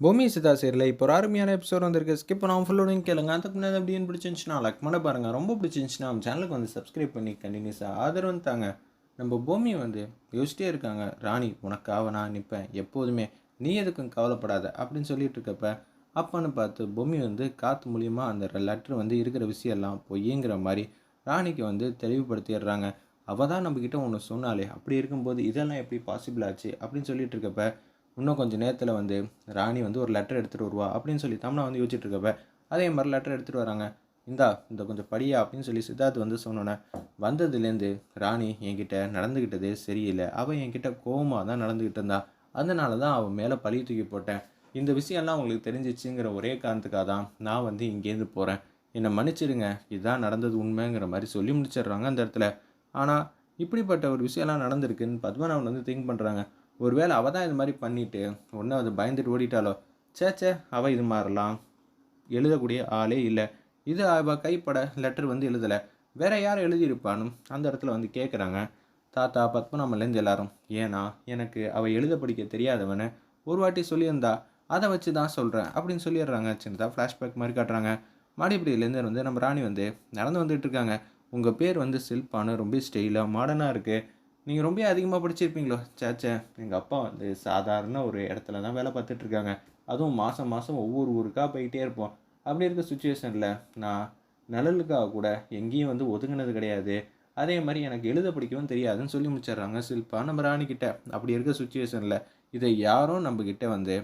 பூமி சிதா சேரில் இப்போ ஒரு அருமையான எபிசோட் வந்திருக்கு. ஸ்கிப் நான் ஃபுல்லோடையும் கேளுங்க. அதுக்கு முன்னாடி அப்படின்னு பிடிச்சிருந்துச்சுன்னா லைக் பண்ண பாருங்கள் ரொம்ப பிடிச்சிருந்துச்சுன்னா நம்ம சேனலுக்கு வந்து சப்ஸ்கிரைப் பண்ணி கண்டினியூஸாக ஆதரவு தாங்க. நம்ம பூமி வந்து யோசிச்சிட்டே இருக்காங்க. ராணி உனக்காக நான் நிற்பேன் எப்போதுமே நீ எதுக்கும் கவலைப்படாத அப்படின்னு சொல்லிட்டு இருக்கப்ப அப்பான்னு பார்த்து பூமி வந்து காற்று மூலியமாக அந்த லெட்டர் வந்து இருக்கிற விஷயம்லாம் பொய்யுங்கிற மாதிரி ராணிக்கு வந்து தெளிவுபடுத்திடுறாங்க. அவள் தான் நம்மக்கிட்ட ஒன்று சொன்னாலே அப்படி இருக்கும்போது இதெல்லாம் எப்படி பாசிபிள் ஆச்சு அப்படின்னு சொல்லிட்டு இருக்கப்ப இன்னும் கொஞ்சம் நேரத்தில் வந்து ராணி வந்து ஒரு லெட்டர் எடுத்துகிட்டு வருவா அப்படின்னு சொல்லி தம்னா வந்து யோசிச்சுட்டு இருக்கப்ப அதே மாதிரி லெட்டர் எடுத்துகிட்டு வராங்க. இந்தா இந்த கொஞ்சம் படியா அப்படின்னு சொல்லி சித்தார்த் வந்து சொன்னோன்னே வந்ததுலேருந்து ராணி என்கிட்ட நடந்துக்கிட்டதே சரியில்லை. அவள் என்கிட்ட கோவமாக தான் நடந்துக்கிட்டு இருந்தா. அதனால தான் அவன் மேலே பழி தூக்கி போட்டேன். இந்த விஷயம்லாம் உங்களுக்கு தெரிஞ்சிச்சுங்கிற ஒரே காரணத்துக்காக தான் நான் வந்து இங்கேருந்து போகிறேன் என்னை மன்னிச்சிடுங்க. இதுதான் நடந்தது உண்மைங்கிற மாதிரி சொல்லி முடிச்சிடுறாங்க அந்த இடத்துல. ஆனால் இப்படிப்பட்ட ஒரு விஷயம்லாம் நடந்திருக்குன்னு பத்மநாபன் வந்து திங்க் பண்ணுறாங்க ஒருவேளை அவள் தான் இது மாதிரி பண்ணிட்டு ஒன்று அது பயந்துட்டு ஓடிட்டாலோ சே சே அவள் இது மாதிரிலாம் எழுதக்கூடிய ஆளே இல்லை. இது அவள் கைப்பட லெட்டர் வந்து எழுதலை. வேற யார் எழுதியிருப்பானும் அந்த இடத்துல வந்து கேட்குறாங்க தாத்தா பத்மநாமலேருந்து எல்லாரும். ஏன்னா எனக்கு அவள் எழுத படிக்க தெரியாதவனு ஒரு வாட்டி சொல்லியிருந்தா அதை வச்சு தான் சொல்கிறேன் அப்படின்னு சொல்லிடுறாங்க. சின்னதாக ஃப்ளாஷ்பேக் மாதிரி காட்டுறாங்க. மாடிப்படியிலேருந்து வந்து நம்ம ராணி வந்து நடந்து வந்துட்டு இருக்காங்க. உங்கள் பேர் வந்து சில்பானு ரொம்ப ஸ்டைலாக மாடர்னாக இருக்குது நீங்கள் ரொம்ப அதிகமாக படிச்சிருப்பீங்களோ? சேச்சே எங்கள் அப்பா வந்து சாதாரண ஒரு இடத்துல தான் வேலை பார்த்துட்ருக்காங்க அதுவும் மாதம் மாதம் ஒவ்வொரு ஊருக்காக போயிட்டே இருப்போம். அப்படி இருக்க சுச்சுவேஷனில் நான் நிழலுக்காக கூட எங்கேயும் வந்து ஒதுங்கினது கிடையாது. அதே மாதிரி எனக்கு எழுத படிக்கவும் தெரியாதுன்னு சொல்லி முடிச்சிடுறாங்க சில்பா நம்ம ராணிக்கிட்ட அப்படி இருக்க சுச்சுவேஷனில் இதை யாரும் நம்மக்கிட்ட வந்து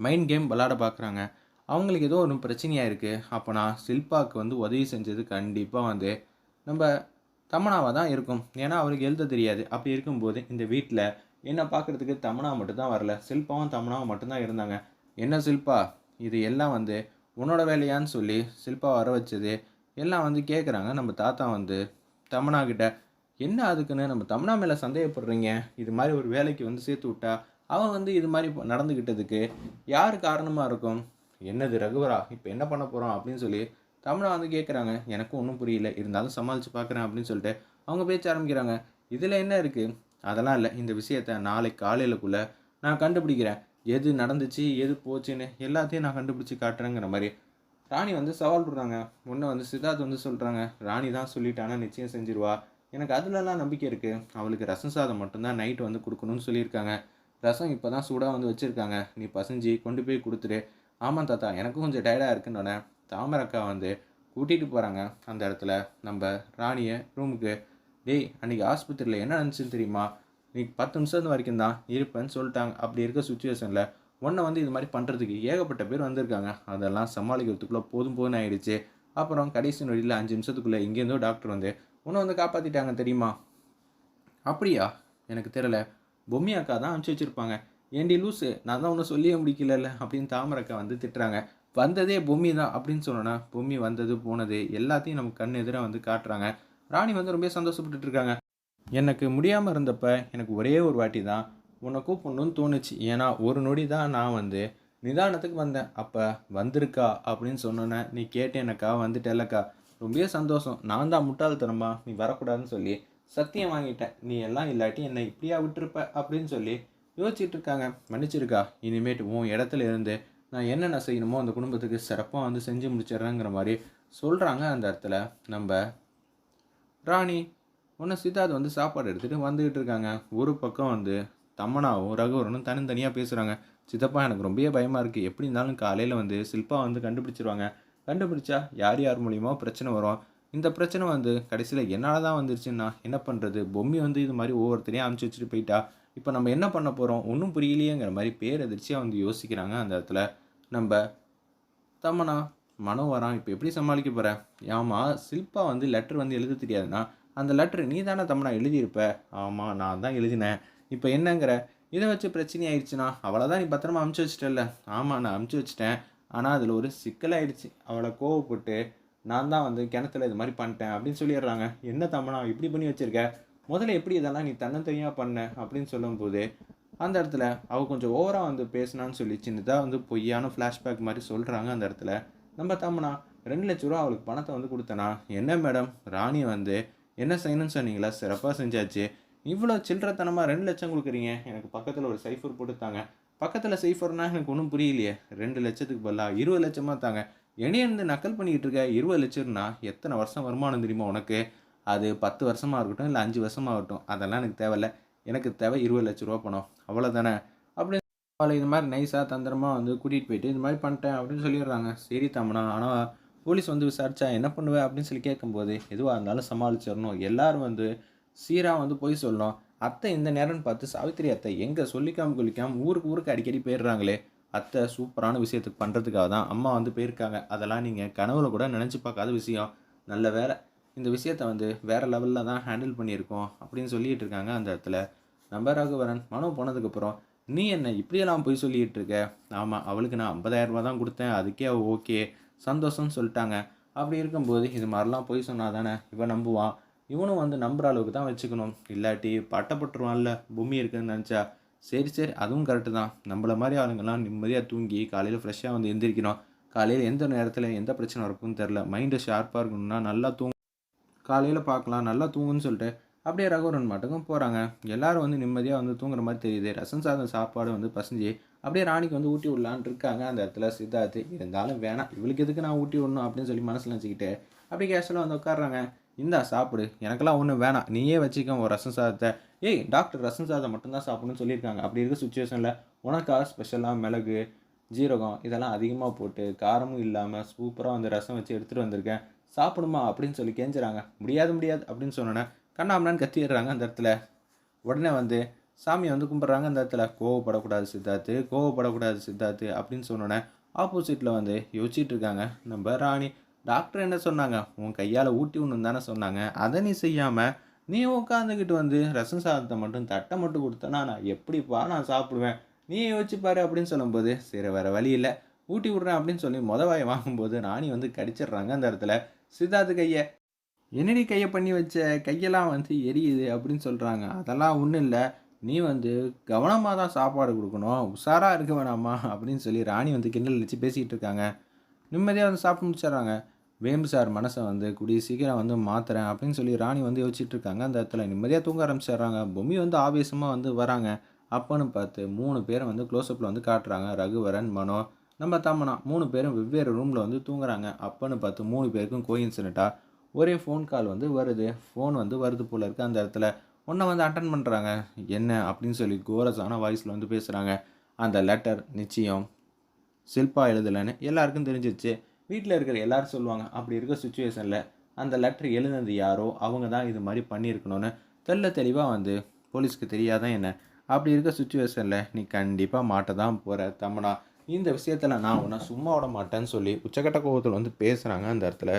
மைண்ட் கேம் விளாட பார்க்குறாங்க அவங்களுக்கு ஏதோ ஒரு பிரச்சனையாக இருக்குது அப்போ நான் சில்பாவுக்கு வந்து உதவி செஞ்சது கண்டிப்பாக வந்து நம்ம தமனாவாக தான் இருக்கும். ஏன்னா அவருக்கு எழுத தெரியாது. அப்படி இருக்கும்போது இந்த வீட்டில் என்னை பார்க்குறதுக்கு தமனா மட்டும்தான் வரல. சில்பாவும் தமனாவும் மட்டும்தான் இருந்தாங்க. என்ன சில்பா? இது எல்லாம் வந்து உன்னோட வேலையான்னு சொல்லி சில்பா வர வச்சது எல்லாம் வந்து கேட்குறாங்க நம்ம தாத்தா வந்து தமனா கிட்ட என்ன அதுக்குன்னு? நம்ம தமனா மேலே சந்தேகப்படுறீங்க. இது மாதிரி ஒரு வேலைக்கு வந்து சேர்த்து விட்டா அவன் வந்து இது மாதிரி நடந்துக்கிட்டதுக்கு யார் காரணமாக இருக்கும்? என்னது ரகுவரா? இப்போ என்ன பண்ண போகிறோம் அப்படின்னு சொல்லி தமிழா வந்து கேட்குறாங்க எனக்கும் ஒன்றும் புரியல இருந்தாலும் சமாளித்து பார்க்குறேன் அப்படின்னு சொல்லிட்டு அவங்க பேச்ச ஆரம்பிக்கிறாங்க. இதில் என்ன இருக்குது அதெல்லாம் இல்லை. இந்த விஷயத்த நாளைக்கு காலையிலக்குள்ளே நான் கண்டுபிடிக்கிறேன். எது நடந்துச்சு எது போச்சுன்னு எல்லாத்தையும் நான் கண்டுபிடிச்சி காட்டுறேங்கிற மாதிரி. ராணி வந்து சவால் விடுறாங்க ஒன்று வந்து சித்தார்த் வந்து சொல்கிறாங்க ராணி தான் சொல்லிட்டானா நிச்சயம் செஞ்சிருவா. எனக்கு அதுலலாம் நம்பிக்கை இருக்குது அவளுக்கு ரசம் சாதம் மட்டும்தான் நைட்டு வந்து கொடுக்கணும்னு சொல்லியிருக்காங்க. ரசம் இப்போ தான் சூடாக வந்து வச்சுருக்காங்க. நீ பசஞ்சி கொண்டு போய் கொடுத்துரு ஆமாம் தாத்தா எனக்கும் கொஞ்சம் டயர்டாக இருக்குன்னு தாமரக்கா வந்து கூட்டிகிட்டு போகிறாங்க அந்த இடத்துல நம்ம ராணியை ரூமுக்கு டேய் அன்றைக்கி ஆஸ்பத்திரியில் என்ன நடந்துச்சுன்னு தெரியுமா? நீ பத்து நிமிஷத்து வரைக்கும் தான் இருப்பேன்னு சொல்லிட்டாங்க. அப்படி இருக்க சுச்சுவேஷனில் ஒன்றை வந்து இது மாதிரி பண்ணுறதுக்கு ஏகப்பட்ட பேர் வந்திருக்காங்க. அதெல்லாம் சமாளிக்கிறதுக்குள்ளே போதும் போதும் ஆயிடுச்சு. அப்புறம் கடைசி நொடியில் அஞ்சு நிமிஷத்துக்குள்ளே இங்கேருந்தோ டாக்டர் வந்து உன்னை வந்து காப்பாற்றிட்டாங்க தெரியுமா? அப்படியா? எனக்கு தெரில பொம்மியாக்கா தான் அனுப்பிச்சி வச்சுருப்பாங்க. ஏண்டி லூஸு நான் தான் ஒன்றும் சொல்லியே முடிக்கலல்ல? அப்படின்னு தாமரக்கா வந்து திட்டுறாங்க. வந்ததே பூமி தான் அப்படின்னு சொன்னோன்னா பூமி வந்தது போனது எல்லாத்தையும் நம்ம கண் எதிராக வந்து காட்டுறாங்க. ராணி வந்து ரொம்ப சந்தோஷப்பட்டு இருக்காங்க. எனக்கு முடியாமல் இருந்தப்ப எனக்கு ஒரே ஒரு வாட்டி தான் உன்னை கூப்பிடணும்னு தோணுச்சு. ஏன்னா ஒரு நொடி தான் நான் வந்து நிதானத்துக்கு வந்தேன். அப்போ வந்திருக்கா அப்படின்னு சொன்னோன்னே நீ கேட்டேனக்கா வந்துட்டேலக்கா ரொம்ப சந்தோஷம். நான் தான் முட்டாள்தனமா நீ வரக்கூடாதுன்னு சொல்லி சத்தியம் வாங்கிட்டேன். நீ எல்லாம் இல்லாட்டி என்னை இப்படியா விட்டுருப்ப? அப்படின்னு சொல்லி யோசிச்சுட்டு இருக்காங்க. மன்னிச்சிருக்கா. இனிமேட்டு உன் இடத்துல இருந்து நான் என்னென்ன செய்யணுமோ அந்த குடும்பத்துக்கு சிறப்பாக வந்து செஞ்சு முடிச்சிடுறேங்கிற மாதிரி சொல்கிறாங்க அந்த இடத்துல. நம்ம ராணி ஒன்று சித்தார்த் வந்து சாப்பாடு எடுத்துகிட்டு வந்துக்கிட்டு இருக்காங்க. ஒரு பக்கம் வந்து தம்மனாவும் ரகுவரனும் தனித்தனியாக பேசுகிறாங்க சித்தப்பா எனக்கு ரொம்பவே பயமாக இருக்குது எப்படி இருந்தாலும் காலையில் வந்து சில்பா வந்து கண்டுபிடிச்சிருவாங்க. கண்டுபிடிச்சா யார் யார் மூலியமாக பிரச்சனை வரும்? இந்த பிரச்சனை வந்து கடைசியில் என்னால் தான் வந்துருச்சுன்னா என்ன பண்ணுறது பொம்மி வந்து இது மாதிரி ஒவ்வொருத்தரையும் அனுப்பிச்சி வச்சுட்டு போயிட்டா? இப்போ நம்ம என்ன பண்ண போகிறோம் ஒன்றும் புரியலையேங்கிற மாதிரி பேரதிர்ச்சியாக வந்து யோசிக்கிறாங்க. அந்த இடத்துல நம்ம தம்மனா மனம் வரான் இப்போ எப்படி சமாளிக்க போகிற ஆமாம் சில்பா வந்து லெட்டர் வந்து எழுத தெரியாதுன்னா அந்த லெட்டர் நீ தானே தம்மனா எழுதியிருப்ப? ஆமாம் நான் தான் எழுதினேன். இப்போ என்னங்கிற? இதை வச்சு பிரச்சனை ஆயிடுச்சுன்னா அவளை தான் நீ பத்திரமா அமுச்சு வச்சிட்டல்ல? ஆமாம் நான் அமுச்சு வச்சிட்டேன். ஆனால் அதில் ஒரு சிக்கலாயிடுச்சு அவளை கோவப்பட்டு நான் தான் வந்து கிணத்துல இது மாதிரி பண்ணிட்டேன் அப்படின்னு சொல்லிடுறாங்க. என்ன தம்மனா இப்படி பண்ணி வச்சுருக்க? முதல்ல எப்படி இதெல்லாம் நீ தன்னந்தனியாக பண்ண அப்படின்னு சொல்லும்போது அந்த இடத்துல அவள் கொஞ்சம் ஓவராக வந்து பேசினான்னு சொல்லி சின்னதாக வந்து பொய்யான ஃப்ளாஷ்பேக் மாதிரி சொல்கிறாங்க அந்த இடத்துல. நம்ம தம்மனா ரெண்டு லட்ச ரூபா அவளுக்கு பணத்தை வந்து கொடுத்தனா என்ன மேடம் ராணி வந்து என்ன செய்யணும்னு சொன்னீங்களா? சிறப்பாக செஞ்சாச்சு. இவ்வளோ சில்லறத்தனமாக ரெண்டு லட்சம் கொடுக்குறீங்க. எனக்கு பக்கத்தில் ஒரு சைஃபர் போட்டுத்தாங்க பக்கத்தில் சைஃபர்னா எனக்கு ஒன்றும் புரியலையே. ரெண்டு லட்சத்துக்கு பதிலாக இருபது லட்சமாக தாங்க. என்னையே இருந்து நக்கல் பண்ணிக்கிட்டு இருக்க இருபது லட்சம்னா எத்தனை வருஷம் வருமானம் தெரியுமா உனக்கு? அது பத்து வருஷமாக இருக்கட்டும் இல்லை அஞ்சு வருஷமாக இருக்கட்டும் அதெல்லாம் எனக்கு தேவையில்ல. எனக்கு தேவை இருபது லட்ச ரூபா பணம். அவ்வளோதானே அப்படின்னு அவளை இது மாதிரி நைஸாக தந்திரமாக வந்து கூட்டிகிட்டு போயிட்டு இது மாதிரி பண்ணிட்டேன் அப்படின்னு சொல்லிடுறாங்க. சரி தம்மனா ஆனால் போலீஸ் வந்து விசாரிச்சா என்ன பண்ணுவேன் அப்படின்னு சொல்லி கேட்கும்போது எதுவாக இருந்தாலும் சமாளிச்சிடணும். எல்லோரும் வந்து சீராக வந்து போய் சொல்லணும். அத்தை இந்த நேரம்னு பார்த்து சாவித்திரி அத்தை எங்கே சொல்லிக்காமல் குளிக்காமல் ஊருக்கு ஊருக்கு அடிக்கடி போயிடுறாங்களே. அத்தை சூப்பரான விஷயத்துக்கு பண்ணுறதுக்காக தான் அம்மா வந்து போயிருக்காங்க. அதெல்லாம் நீங்கள் கனவுல கூட நினச்சி பார்க்காத விஷயம். நல்ல வேலை. இந்த விஷயத்த வந்து வேறு லெவலில் தான் ஹேண்டில் பண்ணியிருக்கோம் அப்படின்னு சொல்லிட்டு இருக்காங்க அந்த இடத்துல. நம்ம ரகுவரன் மனோ போனதுக்கப்புறம் நீ என்ன இப்படியெல்லாம் போய் சொல்லிகிட்டு இருக்க? ஆமாம் அவளுக்கு நான் ஐம்பதாயிரரூபா தான் கொடுத்தேன். அதுக்கே அவள் ஓகே சந்தோஷம்னு சொல்லிட்டாங்க. அப்படி இருக்கும்போது இது மாதிரிலாம் போய் சொன்னால் தானே இவன் நம்புவான். இவனும் வந்து நம்புற அளவுக்கு தான் வச்சுக்கணும். இல்லாட்டி பட்டப்பட்டுருவான்ல பூமி இருக்குதுன்னு நினச்சா. சரி சரி அதுவும் கரெக்டு தான். நம்மள மாதிரி ஆளுங்கெல்லாம் நிம்மதியாக தூங்கி காலையில் ஃப்ரெஷ்ஷாக வந்து எந்திரிக்கணும். காலையில் எந்த நேரத்தில் எந்த பிரச்சனை இருக்குன்னு தெரில மைண்டு ஷார்ப்பாக இருக்கணும்னா நல்லா தூங்கும் காலையில் பார்க்கலாம் நல்லா தூங்குன்னு சொல்லிட்டு அப்படியே ரகுவரன் மாட்டுக்கும் போகிறாங்க எல்லோரும் வந்து நிம்மதியாக வந்து தூங்குற மாதிரி தெரியுது. ரசம் சாதம் சாப்பாடு வந்து பசஞ்சு அப்படியே ராணிக்கு வந்து ஊட்டி விடலான்னு இருக்காங்க. அந்த இடத்துல சித்தார்த்து இருந்தாலும் வேணாம். இவளுக்கு எதுக்கு நான் ஊட்டி விடணும்? அப்படின்னு சொல்லி மனசில் வச்சுக்கிட்டு அப்படியே கேஷுவலாக வந்து உட்காடுறாங்க இந்தா சாப்பிடு. எனக்கெல்லாம் ஒன்றும் வேணாம். நீயே வச்சுக்க ஒரு ரசம் சாதத்தை. ஏய் டாக்டர் ரசம் சாதம் மட்டும்தான் சாப்பிடணும்னு சொல்லியிருக்காங்க. அப்படி இருக்க சுச்சுவேஷனில் உனக்காக ஸ்பெஷலாக மிளகு ஜீரகம் இதெல்லாம் அதிகமாக போட்டு காரமும் இல்லாமல் சூப்பராக வந்து ரசம் வச்சு எடுத்துகிட்டு வந்திருக்கேன். சாப்பிடுமா அப்படின்னு சொல்லி கெஞ்சுறாங்க. முடியாது முடியாது அப்படின்னு சொன்னோன்னே கண்ணாமண்ணான்னு கத்திடுறாங்க அந்த இடத்துல. உடனே வந்து சாமியை வந்து கும்பிட்றாங்க அந்த இடத்துல. கோவப்படக்கூடாது சித்தார்த்து கோவப்படக்கூடாது சித்தார்த்து அப்படின்னு சொன்னோன்னே ஆப்போசிட்டில் வந்து யோசிச்சுட்டு இருக்காங்க. நம்ம ராணி. டாக்டர் என்ன சொன்னாங்க? உன் கையால் ஊட்டி ஒன்று தானே சொன்னாங்க. அதை நீ செய்யாமல் நீ உட்காந்துக்கிட்டு வந்து ரசம் சாதத்தை மட்டும் தட்டை மட்டும் கொடுத்தனா நான் எப்படிப்பா நான் சாப்பிடுவேன்? நீ யோசிச்சு பாரு அப்படின்னு சொல்லும்போது சரி வேறு வழி இல்லை. ஊட்டி விட்றேன் அப்படின்னு சொல்லி மொத வாயை வாங்கும்போது ராணி வந்து கடிச்சிடுறாங்க அந்த இடத்துல. சித்தார்த்து கையை என்னடி கையை பண்ணி வச்ச? கையெல்லாம் வந்து எரியுது அப்படின்னு சொல்கிறாங்க அதெல்லாம் ஒன்றும் இல்லை. நீ வந்து கவனமாக தான் சாப்பாடு கொடுக்கணும். உஷாராக இருக்க வேணாமா? அப்படின்னு சொல்லி ராணி வந்து கிண்டல் வச்சு பேசிகிட்டு இருக்காங்க. நிம்மதியாக வந்து சாப்பிட்டு முடிச்சிடுறாங்க. வேம்பு சார் மனசை வந்து குடி சீக்கிரம் வந்து மாத்துறேன் அப்படின்னு சொல்லி ராணி வந்து யோசிச்சுட்டு இருக்காங்க. அந்த இடத்துல நிம்மதியாக தூங்க ஆரம்பிச்சிடுறாங்க. பொம்மி வந்து ஆவேசமாக வந்து வராங்க. அப்பன்னு பார்த்து மூணு பேரை வந்து க்ளோஸ்அப்பில் வந்து காட்டுறாங்க. ரகுவரன் மனோ நம்ம தம்மனா மூணு பேரும் வெவ்வேறு ரூமில் வந்து தூங்குறாங்க. அப்போன்னு பார்த்து மூணு பேருக்கும் கோயின்சிடண்ட்டாக ஒரே ஃபோன் கால் வந்து வருது. ஃபோன் வந்து வருது போல் இருக்குது அந்த இடத்துல. ஒன்றை வந்து அட்டன் பண்ணுறாங்க என்ன அப்படின்னு சொல்லி கோரஸான வாய்ஸில் வந்து பேசுகிறாங்க அந்த லெட்டர் நிச்சயம் ஷில்பா எழுதலைன்னு எல்லாருக்கும் தெரிஞ்சிச்சு வீட்டில் இருக்கிற எல்லாரும் சொல்லுவாங்க அப்படி இருக்க சுச்சுவேஷனில் அந்த லெட்டர் எழுதுனது யாரோ? அவங்க தான் இது மாதிரி பண்ணியிருக்கணும்னு. தெள்ள தெளிவாக வந்து போலீஸ்க்கு தெரியாதான் என்ன? அப்படி இருக்க சுச்சுவேஷனில் நீ கண்டிப்பாக மாட்ட தான் போகிற தம்மனா இந்த விஷயத்தில் நான் உன்னை சும்மா விட மாட்டேன்னு சொல்லி உச்சக்கட்ட கோபத்தில் வந்து பேசுகிறாங்க அந்த இடத்துல.